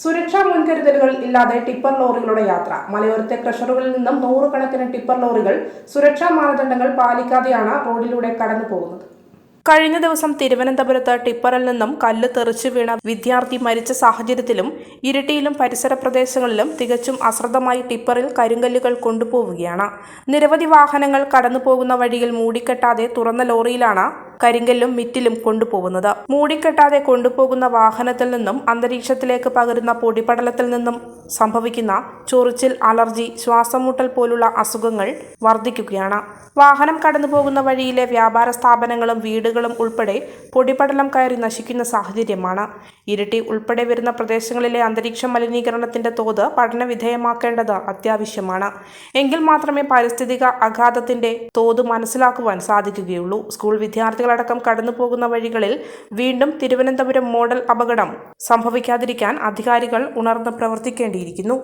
സുരക്ഷാ മുൻകരുതലുകൾ ഇല്ലാതെ ടിപ്പർ ലോറികളുടെ യാത്ര. മലയോരത്തെ ക്രഷറുകളിൽ നിന്നും നൂറുകണക്കിന് ടിപ്പർ ലോറികൾ സുരക്ഷാ മാനദണ്ഡങ്ങൾ പാലിക്കാതെയാണ് റോഡിലൂടെ കടന്നു പോകുന്നത്. കഴിഞ്ഞ ദിവസം തിരുവനന്തപുരത്ത് ടിപ്പറിൽ നിന്നും കല്ല് തെറിച്ചു വീണ വിദ്യാർത്ഥി മരിച്ച സാഹചര്യത്തിലും ഇരിട്ടിയിലും പരിസര പ്രദേശങ്ങളിലും തികച്ചും അശ്രദ്ധമായി ടിപ്പറിൽ കരിങ്കല്ലുകൾ കൊണ്ടുപോവുകയാണ്. നിരവധി വാഹനങ്ങൾ കടന്നുപോകുന്ന വഴിയിൽ മൂടിക്കെട്ടാതെ തുറന്ന ലോറിയിലാണ് കരിങ്കല്ലും മിറ്റിലും കൊണ്ടുപോകുന്നത്. മൂടിക്കെട്ടാതെ കൊണ്ടുപോകുന്ന വാഹനത്തിൽ നിന്നും അന്തരീക്ഷത്തിലേക്ക് പകരുന്ന പൊടിപടലത്തിൽ നിന്നും സംഭവിക്കുന്ന ചൊറിച്ചിൽ അലർജി ശ്വാസമുട്ടൽ പോലുള്ള അസുഖങ്ങൾ വർദ്ധിക്കുകയാണ്. വാഹനം കടന്നുപോകുന്ന വഴിയിലെ വ്യാപാര സ്ഥാപനങ്ങളും വീടുകളും ഉൾപ്പെടെ പൊടിപടലം കയറി നശിക്കുന്ന സാഹചര്യമാണ്. ഇരട്ടി ഉൾപ്പെടെ വരുന്ന പ്രദേശങ്ങളിലെ അന്തരീക്ഷ മലിനീകരണത്തിന്റെ തോത് പഠന വിധേയമാക്കേണ്ടത് അത്യാവശ്യമാണ്. എങ്കിൽ മാത്രമേ പാരിസ്ഥിതിക അഘാതത്തിന്റെ തോത് മനസ്സിലാക്കുവാൻ സാധിക്കുകയുള്ളൂ. സ്കൂൾ വിദ്യാർത്ഥികളടക്കം കടന്നു പോകുന്ന വഴികളിൽ വീണ്ടും തിരുവനന്തപുരം മോഡൽ അപകടം സംഭവിക്കാതിരിക്കാൻ അധികാരികൾ ഉണർന്ന് പ്രവർത്തിക്കേണ്ടിയിരിക്കുന്നു.